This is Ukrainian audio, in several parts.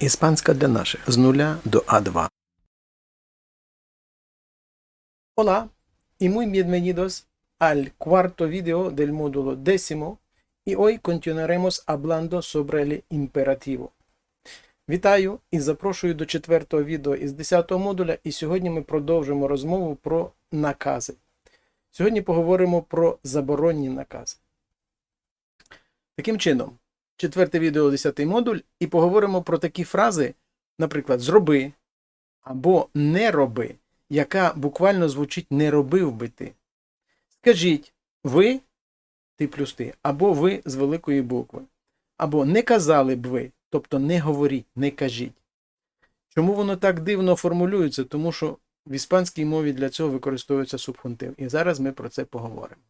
Іспанська для наших з нуля до А2. Hola y muy bienvenidos al cuarto video del módulo décimo y hoy continuaremos hablando sobre el imperativo. Вітаю і запрошую до четвертого відео із 10 го модуля, і сьогодні ми продовжимо розмову про накази. Сьогодні поговоримо про заборонні накази. Таким чином, четверте відео, 10 модуль, і поговоримо про такі фрази, наприклад, зроби або не роби, яка буквально звучить не робив би ти. Скажіть ви, ти плюс ти, або ви з великої букви, або не казали б ви, тобто не говоріть, не кажіть. Чому воно так дивно формулюється? Тому що в іспанській мові для цього використовується субхунтив. І зараз ми про це поговоримо.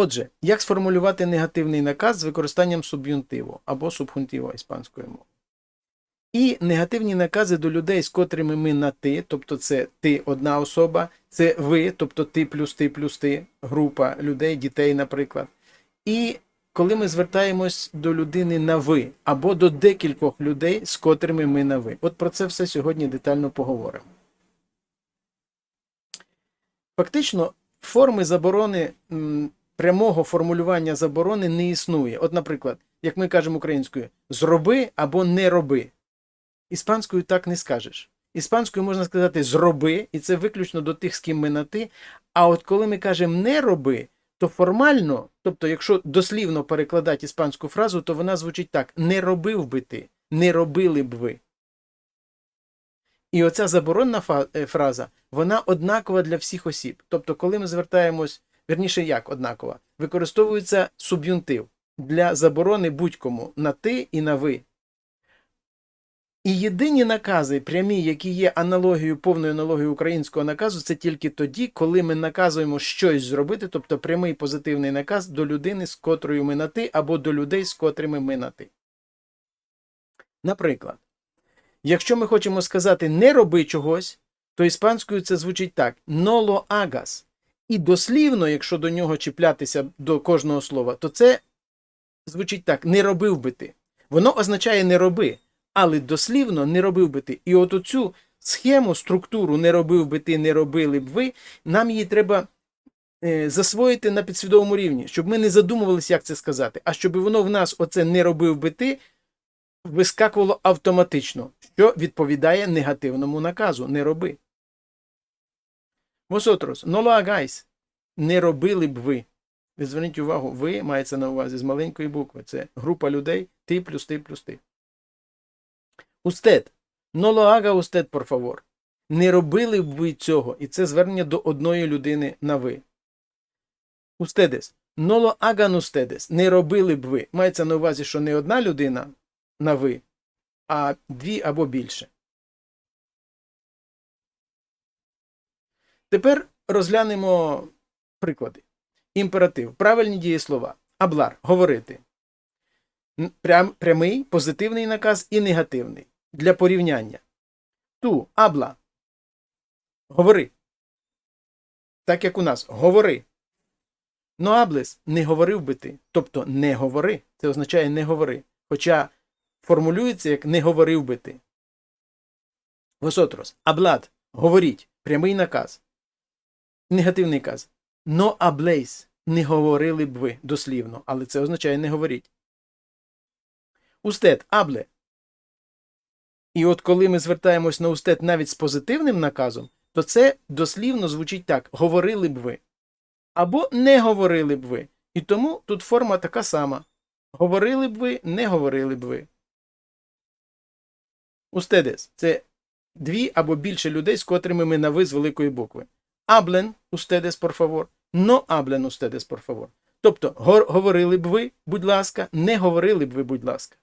Отже, як сформулювати негативний наказ з використанням суб'юнтиву або субхунтиву іспанської мови? І негативні накази до людей, з котрими ми на ти, тобто це ти одна особа, це ви, тобто ти плюс ти плюс ти, група людей, дітей, наприклад. І коли ми звертаємось до людини на ви, або до декількох людей, з котрими ми на ви. От про це все сьогодні детально поговоримо. Фактично, форми заборони, прямого формулювання заборони не існує. От, наприклад, як ми кажемо українською, зроби або не роби. Іспанською так не скажеш. Іспанською можна сказати зроби, і це виключно до тих, з ким ми на ти. А от коли ми кажемо не роби, то формально, тобто, якщо дослівно перекладати іспанську фразу, то вона звучить так: не робив би ти, не робили б ви. І оця заборонна е, фраза, вона однакова для всіх осіб. Тобто, коли ми звертаємось, верніше як однакова, використовується суб'юнтив для заборони будь-кому на ти і на ви. І єдині накази, прямі, які є аналогією, повною аналогією українського наказу, це тільки тоді, коли ми наказуємо щось зробити, тобто прямий позитивний наказ до людини, з котрою ми на ти, або до людей, з котрими ми на ти. Наприклад, якщо ми хочемо сказати не роби чогось, то іспанською це звучить так: lo hagas. І дослівно, якщо до нього чіплятися до кожного слова, то це звучить так: не робив би ти. Воно означає не роби але дослівно не робив би ти. І от оцю схему, структуру не робив би ти, не робили б ви, нам її треба е, засвоїти на підсвідомому рівні, щоб ми не задумувалися, як це сказати, а щоб воно в нас оце не робив би ти, вискакувало автоматично, що відповідає негативному наказу не роби. Vosotros, no lo hagáis. Не робили б ви. Ви зверніть увагу, ви мається на увазі з маленької букви. Це група людей, ти плюс ти плюс ти. Устед. No lo haga usted, por favor. Не робили б ви цього, і це звернення до одної людини на ви. Устедес. No lo hagan ustedes. Не робили б ви. Мається на увазі, що не одна людина на ви, а дві або більше. Тепер розглянемо приклади. Імператив. Правильні дієслова. Аблар. Говорити. Прям, прямий, позитивний наказ і негативний. Для порівняння. Ту, абла. Говори. Так як у нас. Говори. Но аблес не говорив би ти. Тобто не говори. Це означає не говори. Хоча формулюється як не говорив би ти. Восотрос. Аблад. Говоріть. Прямий наказ. Негативний наказ. Но аблейс. Не говорили б ви дослівно, але це означає не говоріть. Устед, абле. І от коли ми звертаємось на устед навіть з позитивним наказом, то це дослівно звучить так: говорили б ви. Або не говорили б ви. І тому тут форма така сама. Говорили б ви, не говорили б ви. Устедес це дві або більше людей, з котрими ми на ви з великої букви. Аблен, устедес, por favor. Но аблен, устедес, por favor. Тобто, говорили б ви, будь ласка, не говорили б ви, будь ласка.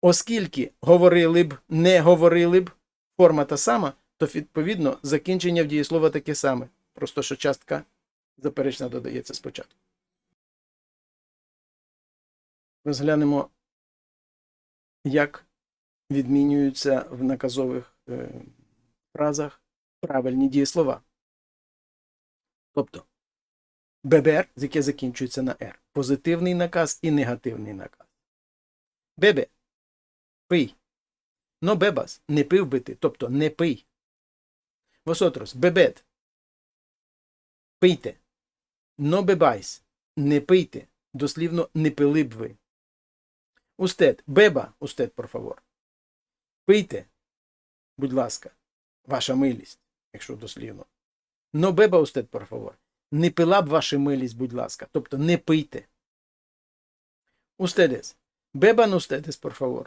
Оскільки говорили б, не говорили б, форма та сама, то відповідно закінчення в дієслова таке саме. Просто що частка заперечна додається спочатку. Розглянемо, як відмінюються в наказових е, фразах правильні дієслова. Тобто ББР, яке закінчується на Р. Позитивний наказ і негативний наказ. Бебе Пий. Но бебас не пив би ти, тобто не пий. Восотрос бебет. Пийте. Но бебайс не пийте. Дослівно не пили б ви. Устед, беба, устед, favor. Пийте, будь ласка, ваша милість, якщо дослівно. Но беба устед, por favor. Не пила б ваша милість, будь ласка. Тобто не пийте. Устедес. Бебан устедес, por favor.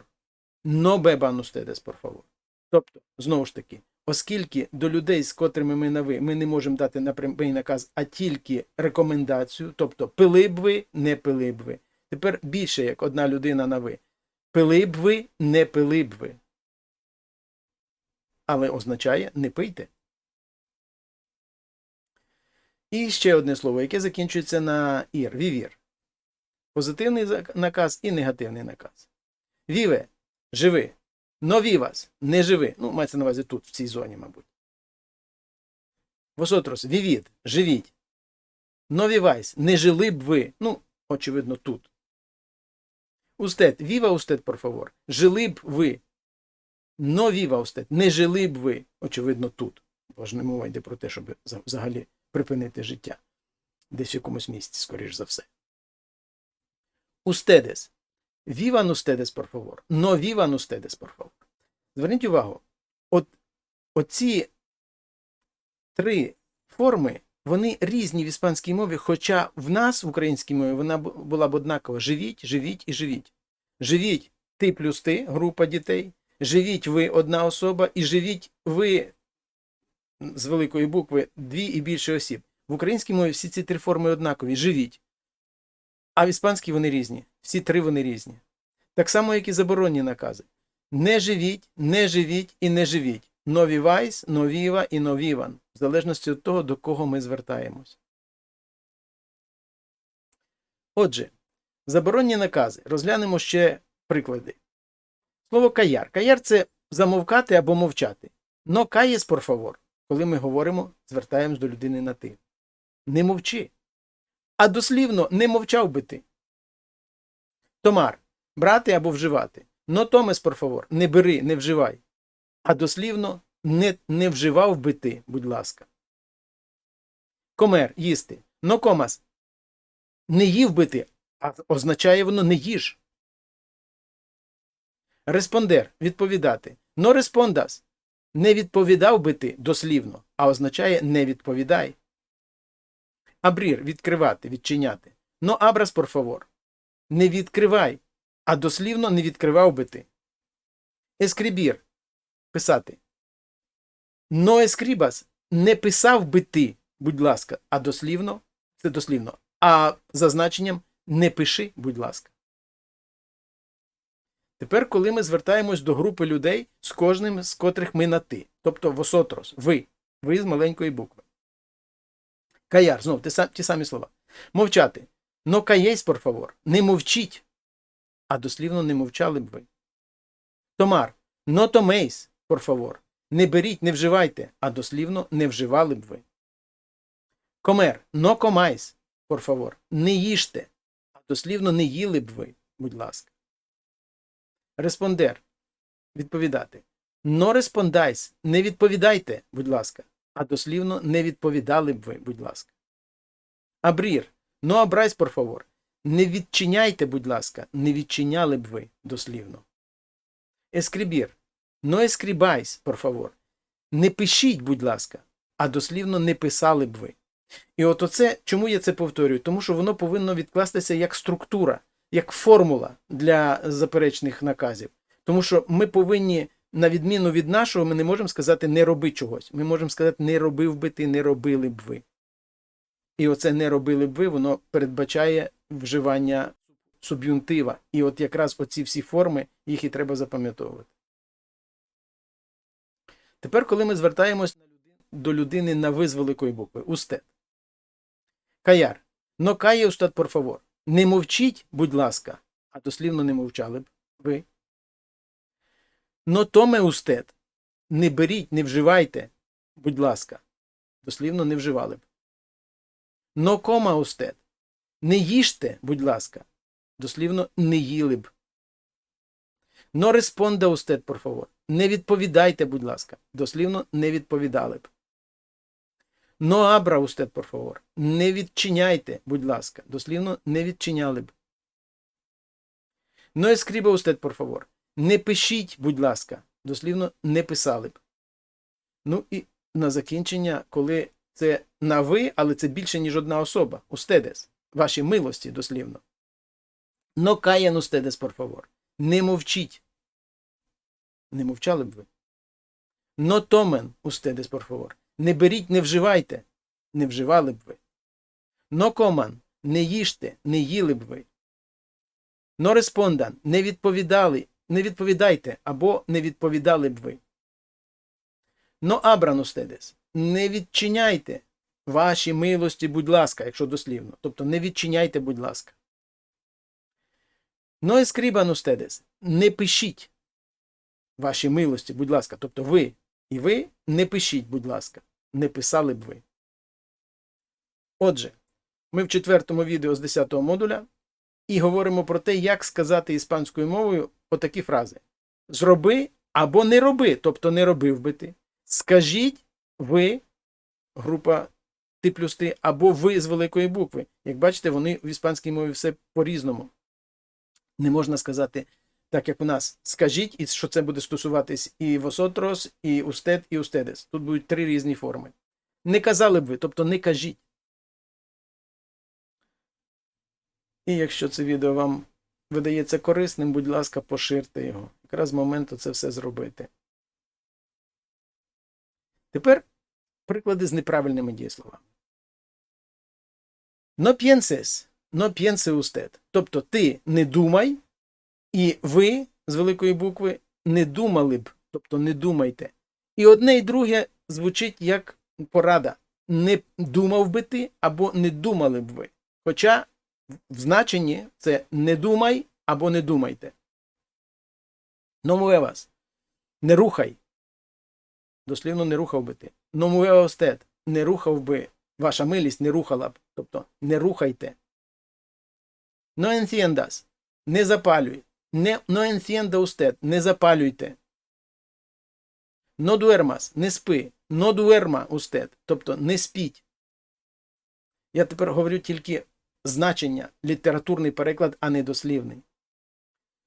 Но бебан устедес, por favor. Тобто, знову ж таки, оскільки до людей, з котрими ми на ви, ми не можемо дати напрямий наказ, а тільки рекомендацію, тобто пили б ви, не пили б ви. Тепер більше як одна людина на ви. Пили б ви, не пили б ви. Але означає не пийте. І ще одне слово, яке закінчується на ір, вівір. Позитивний наказ і негативний наказ. Віве, живи. Но вівас, не живи. Ну, мається на увазі тут, в цій зоні, мабуть. Восотрос, вівід, живіть. Но вівайс, не жили б ви. Ну, очевидно, тут. Устед, віва por favor. Жили б ви. Но віва не жили б ви. Очевидно, тут. Бо ж не мова йде про те, щоб за- взагалі припинити життя. Десь в якомусь місці, скоріш за все. Устедес. Vivan ustedes, por favor. No vivan ustedes, por favor. Зверніть увагу, от оці три форми, вони різні в іспанській мові, хоча в нас, в українській мові, вона була б однакова. Живіть, живіть і живіть. Живіть ти плюс ти, група дітей. Живіть ви одна особа, і живіть ви з великої букви дві і більше осіб. В українській мові всі ці три форми однакові. Живіть. А в іспанській вони різні. Всі три вони різні. Так само, як і заборонні накази. Не живіть, не живіть і не живіть. Нові вайс, новіва і новіван. В залежності від того, до кого ми звертаємось. Отже, заборонні накази. Розглянемо ще приклади. Слово каяр. Каяр це замовкати або мовчати. Но каєс, por favor, коли ми говоримо, звертаємось до людини на ти. Не мовчи. А дослівно не мовчав би ти. Томар брати або вживати. Но томес, favor, не бери, не вживай. А дослівно не, не вживав би ти, будь ласка. Комер їсти. Но комас не їв би ти, а означає воно не їж. Респондер відповідати. Но респондас не відповідав би ти дослівно, а означає не відповідай. Абрір відкривати, відчиняти. Но абрас, por. Не відкривай, а дослівно не відкривав би ти. Ескрібір писати. Но ескрібас не писав би ти, будь ласка, а дослівно це дослівно. А за значенням не пиши, будь ласка. Тепер, коли ми звертаємось до групи людей, з кожним з котрих ми на ти, тобто восотрос, ви, ви з маленької букви. Каяр, знов ті, са- ті самі слова. Мовчати. Но каєсь, por favor, не мовчіть. А дослівно не мовчали б ви. Томар. Но томейс, por favor. Не беріть, не вживайте, а дослівно не вживали б ви. Комер. Но комайс, por favor. Не їжте, а дослівно не їли б ви, будь ласка. Респондер. Відповідати. Но респондайс. Не відповідайте, будь ласка, а дослівно не відповідали б ви, будь ласка. Абрір. Ну, абрайс, por favor. Не відчиняйте, будь ласка, не відчиняли б ви дослівно. Ескрібір. Ну, ескрібайс, por favor. Не пишіть, будь ласка, а дослівно не писали б ви. І от оце, чому я це повторюю? Тому що воно повинно відкластися як структура, як формула для заперечних наказів. Тому що ми повинні, на відміну від нашого, ми не можемо сказати не роби чогось. Ми можемо сказати не робив би ти, не робили б ви. І оце не робили б ви, воно передбачає вживання суб'юнтива. І от якраз оці всі форми, їх і треба запам'ятовувати. Тепер, коли ми звертаємось до людини на ви з великої букви, устед. Каяр. Но кає por favor. Не мовчіть, будь ласка, а дослівно не мовчали б ви. Но томе устед. Не беріть, не вживайте, будь ласка. Дослівно не вживали б. Но кома устед. Не їжте, будь ласка. Дослівно не їли б. Но респонда устед, por favor. Не відповідайте, будь ласка. Дослівно не відповідали б. Но абра устед, por favor. Не відчиняйте, будь ласка. Дослівно не відчиняли б. Но ескріба устед, por favor. Не пишіть, будь ласка. Дослівно не писали б. Ну і на закінчення, коли це на ви, але це більше, ніж одна особа. Устедес. Ваші милості, дослівно. Но каєн устедес, por favor. Не мовчіть. Не мовчали б ви. Но томен устедес, por favor. Не беріть, не вживайте. Не вживали б ви. Но коман. Не їжте, не їли б ви. Но респондан. Не відповідали, не відповідайте або не відповідали б ви. Но абран устедес. Не відчиняйте ваші милості, будь ласка, якщо дослівно. Тобто не відчиняйте, будь ласка. Но ескрібан устедес. Не пишіть ваші милості, будь ласка. Тобто ви і ви не пишіть, будь ласка. Не писали б ви. Отже, ми в четвертому відео з 10 модуля і говоримо про те, як сказати іспанською мовою отакі фрази: Зроби або не роби, тобто не робив би ти. Скажіть ви, група ти плюс ти, або ви з великої букви. Як бачите, вони в іспанській мові все по-різному. Не можна сказати так, як у нас. Скажіть, і що це буде стосуватись і восотрос, і устед, і устедес. Тут будуть три різні форми. Не казали б ви, тобто не кажіть. І якщо це відео вам видається корисним, будь ласка, поширте його. Якраз моменту це все зробити. Тепер приклади з неправильними дієсловами. No pienses, no piense usted. Тобто ти не думай, і ви з великої букви не думали б, тобто не думайте. І одне і друге звучить як порада. Не думав би ти або не думали б ви. Хоча в значенні це не думай або не думайте. Muevas. Не рухай. Дослівно не рухав би ти. Mueva. Не рухав би. Ваша милість не рухала б. Тобто не рухайте. No. Не запалюй. Не, no encienda usted. Не запалюйте. No duermas. Не спи. No duerma usted. Тобто не спіть. Я тепер говорю тільки значення, літературний переклад, а не дослівний.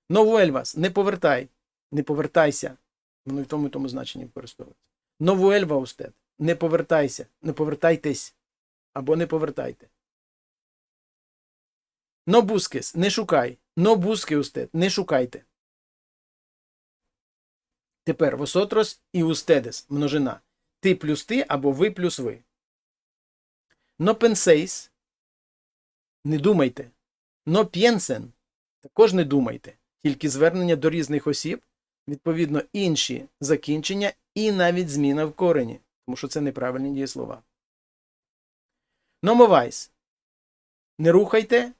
No vuelvas. Не повертай. Не повертайся. Воно в тому і тому значенні використовується. No vuelva usted. Не повертайся. Не повертайтесь. Або не повертайте. No busques. Не шукай. No busque usted. Не шукайте. Тепер восотрос і устедес. Множина. Ти плюс ти або ви плюс ви. No penséis. Не думайте. No piensen. Також не думайте. Тільки звернення до різних осіб, відповідно, інші закінчення і навіть зміна в корені, тому що це неправильні дієслова. No mováis. Не рухайте.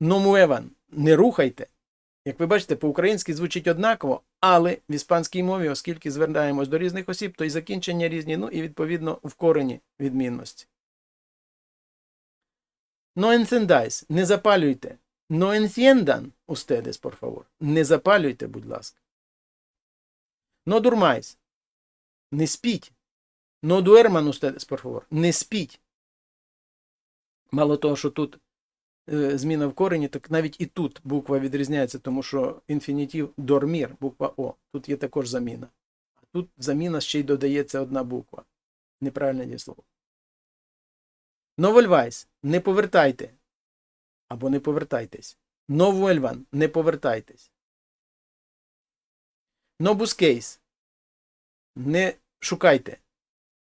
No muevan. Не рухайте. Як ви бачите, по-українськи звучить однаково, але в іспанській мові, оскільки звертаємось до різних осіб, то і закінчення різні, ну і відповідно в корені відмінності. No encendáis. Не запалюйте. No enciendan ustedes, por favor. Не запалюйте, будь ласка. No durmáis. Не спіть. No duerman ustedes, por favor. Не спіть. Мало того, що тут зміна в корені, так навіть і тут буква відрізняється, тому що інфінітив дормір, буква О. Тут є також заміна. А тут заміна ще й додається одна буква. Неправильне дієслово. Volváis. Не повертайте. Або не повертайтесь. Vuelvan. Не повертайтесь. Busquéis. Не шукайте.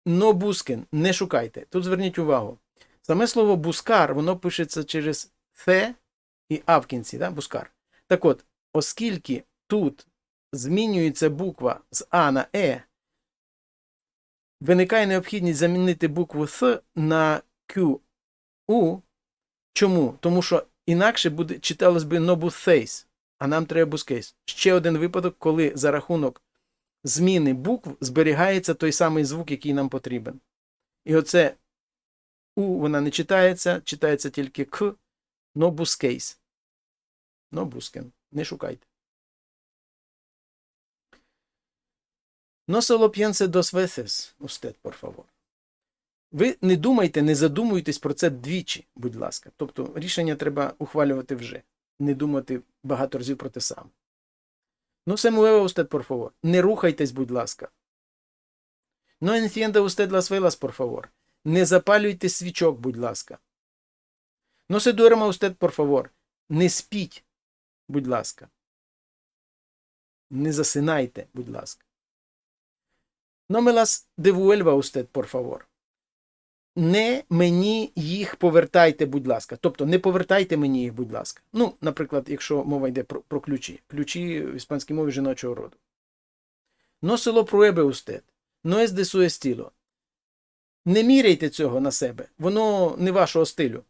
Busquen. Не шукайте. Тут зверніть увагу. Саме слово бускар, воно пишеться через «θε» і «а» в кінці, да? бускар. Так от, оскільки тут змінюється буква з А на Е, виникає необхідність замінити букву Th на Q, У. Чому? Тому що інакше буде читалось би нобусейс, а нам треба бускейс. Ще один випадок, коли за рахунок зміни букв зберігається той самий звук, який нам потрібен. І оце У вона не читається, читається тільки К, нобускейс. Нобускен. Не шукайте. No solo piense dos veces usted, por favor. Ви не думайте, не задумуйтесь про це двічі, будь ласка. Тобто рішення треба ухвалювати вже, не думати багато разів про те саме. No se mueva usted, por favor. Не рухайтесь, будь ласка. No encienda usted las velas, por favor. Не запалюйте свічок, будь ласка. No se duerma usted, por favor. Не спіть, будь ласка. Не засинайте, будь ласка. No me las devuelva usted, por favor. Не мені їх повертайте, будь ласка. Тобто не повертайте мені їх, будь ласка. Ну, наприклад, якщо мова йде про, про ключі. Ключі в іспанській мові жіночого роду. No se lo pruebe usted. No. Не міряйте цього на себе. Воно не вашого стилю.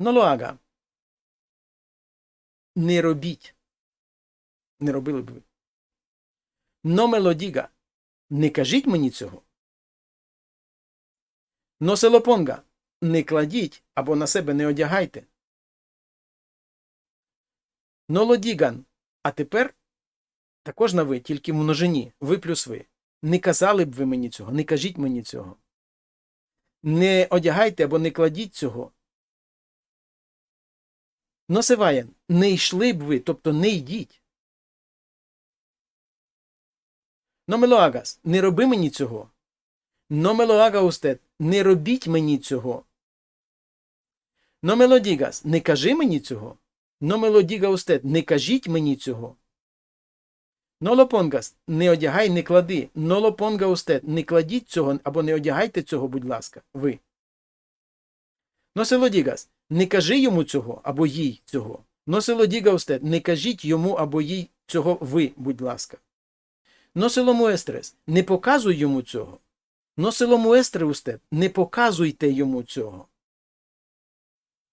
Lo haga. Не робіть. Не робили б ви. Me. Не кажіть мені цього. Se. Не кладіть або на себе не одягайте. Digan. А тепер також на ви, тільки в множині. Ви плюс ви. Не казали б ви мені цього, не кажіть мені цього. Не одягайте або не кладіть цього. No se. Не йшли б ви, тобто не йдіть. Lo hagas. Не роби мені цього. Haga usted. Не робіть мені цього. Digas. Не кажи мені цього. Usted. Не кажіть мені цього. Lo pongas. Не одягай, не клади. Lo ponga usted. Не кладіть цього або не одягайте цього, будь ласка, ви. Lo digas. Не кажи йому цього або їй цього. Diga usted. Не кажіть йому або їй цього ви, будь ласка. Muestres. Не показуй йому цього. Muestre usted. Не показуйте йому цього.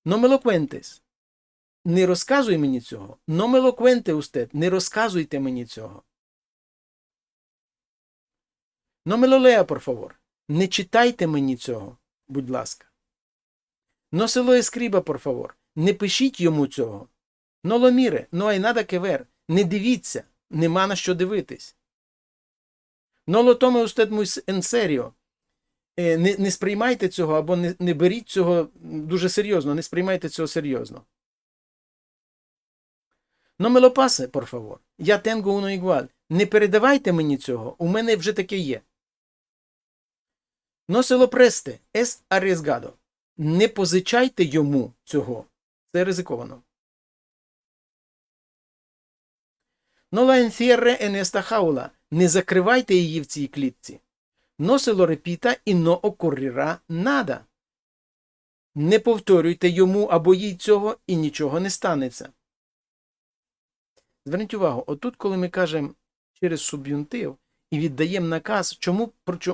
Cuentes. Не розказуй мені цього. Me lo. Не розказуйте мені цього. Me por favor. Не читайте мені цього, будь ласка. Se lo escriba, por favor. Не пишіть йому цього. No hay nada que ver. Не дивіться, нема на що дивитись. Muy en serio. Е, Не, не сприймайте цього або не, не беріть цього дуже серйозно, не сприймайте цього серйозно. No me lo pase, por favor. Я tengo uno igual. Не передавайте мені цього, у мене вже таке є. No se lo preste, es arriesgado. Не позичайте йому цього. Це ризиковано. No la encierre en esta jaula. Не закривайте її в цій клітці. No se lo repita і no ocurrirá nada. Не повторюйте йому або їй цього і нічого не станеться. Зверніть увагу, отут, коли ми кажемо через суб'юнтив і віддаємо наказ, чому,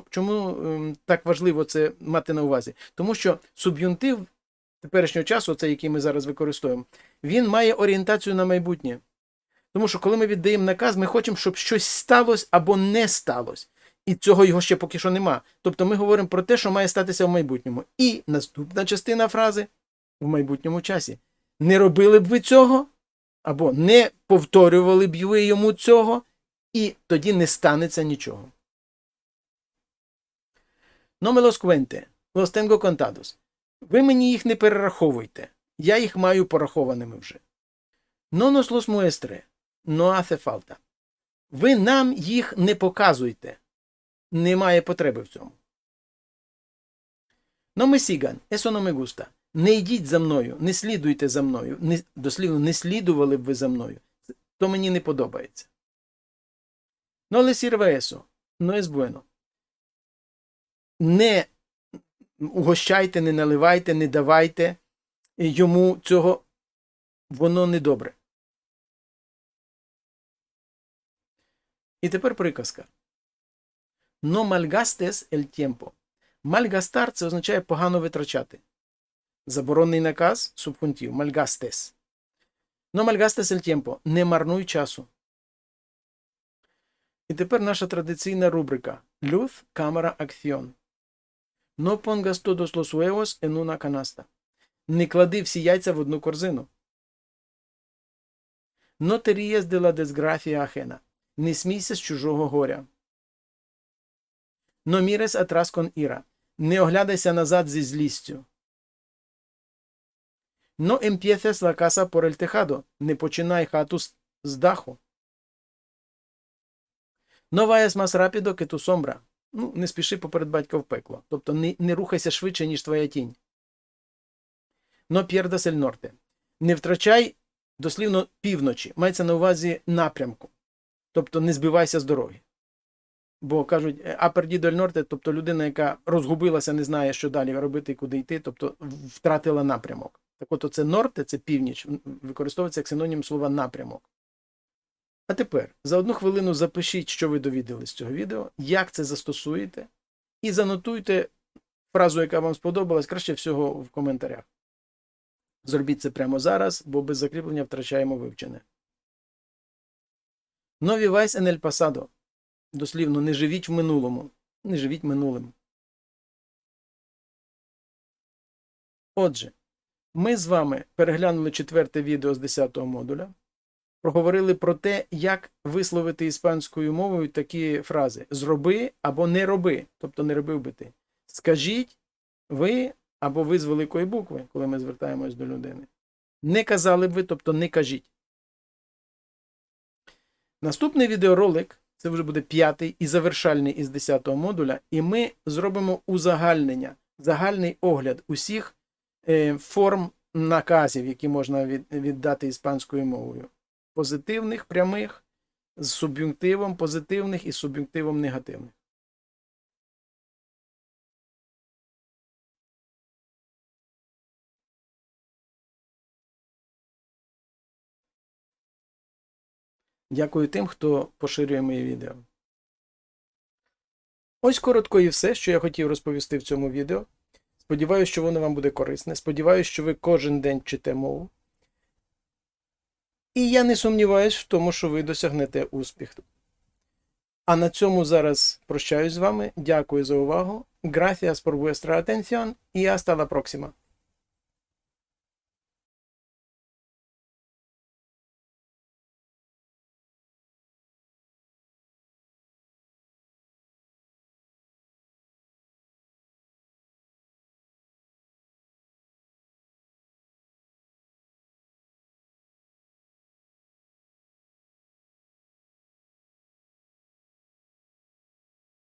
чому ем, так важливо це мати на увазі? Тому що суб'юнтив теперішнього часу, цей, який ми зараз використовуємо, він має орієнтацію на майбутнє. Тому що коли ми віддаємо наказ, ми хочемо, щоб щось сталося або не сталося. І цього його ще поки що нема. Тобто ми говоримо про те, що має статися в майбутньому. І наступна частина фрази в майбутньому часі. Не робили б ви цього, або не повторювали б ви йому цього, і тоді не станеться нічого. No me los cuente. Ви мені їх не перераховуйте. Я їх маю порахованими вже. No nos los muestre. Ви нам їх не показуйте. Немає потреби в цьому. No me sigan. Не йдіть за мною, не слідуйте за мною. Не, дослівно, не слідували б ви за мною. То мені не подобається. Le sirva eso. No bueno. Не угощайте, не наливайте, не давайте йому цього. Воно не добре. І тепер приказка. No malgastes el tiempo. Мальгастар це означає погано витрачати. Заборонний наказ субхунтів. Мальгастес. No malgastes el tiempo. Не марнуй часу. І тепер наша традиційна рубрика Luz, cámara, acción. No pongas todos los huevos en una canasta. Не клади всі яйця в одну корзину. No te ríes de la desgracia. Не смійся з чужого горя. Но мірес атрас кон іра. Не оглядайся назад зі злістю. Но empieces la casa por el tejado. Не починай хату з, даху. No vayas más rápido que tu sombra. Ну, не спіши поперед батька в пекло. Тобто не, не рухайся швидше, ніж твоя тінь. Но pierdas el norte. Не втрачай дослівно півночі. Мається на увазі напрямку. Тобто не збивайся з дороги. Бо кажуть, а el norte, тобто людина, яка розгубилася, не знає, що далі робити і куди йти, тобто втратила напрямок. Так от оце норте, це північ, використовується як синонім слова напрямок. А тепер за одну хвилину запишіть, що ви довідали з цього відео, як це застосуєте, і занотуйте фразу, яка вам сподобалась, краще всього в коментарях. Зробіть це прямо зараз, бо без закріплення втрачаємо вивчене. Нові вайс el pasado. Дослівно, не живіть в минулому. Не живіть минулим. Отже, ми з вами переглянули четверте відео з 10 го модуля. Проговорили про те, як висловити іспанською мовою такі фрази: зроби або не роби, тобто не робив би ти. Скажіть ви або ви з великої букви, коли ми звертаємось до людини. Не казали б ви, тобто не кажіть. Наступний відеоролик це вже буде п'ятий і завершальний із 10 го модуля, і ми зробимо узагальнення, загальний огляд усіх форм наказів, які можна віддати іспанською мовою. Позитивних, прямих, з суб'юнктивом позитивних і суб'юнктивом негативних. Дякую тим, хто поширює мої відео. Ось коротко і все, що я хотів розповісти в цьому відео. Сподіваюся, що воно вам буде корисне. Сподіваюся, що ви кожен день чите мову. І я не сумніваюсь в тому, що ви досягнете успіху. А на цьому зараз прощаюсь з вами. Дякую за увагу. Gracias por vuestra atención y hasta la próxima.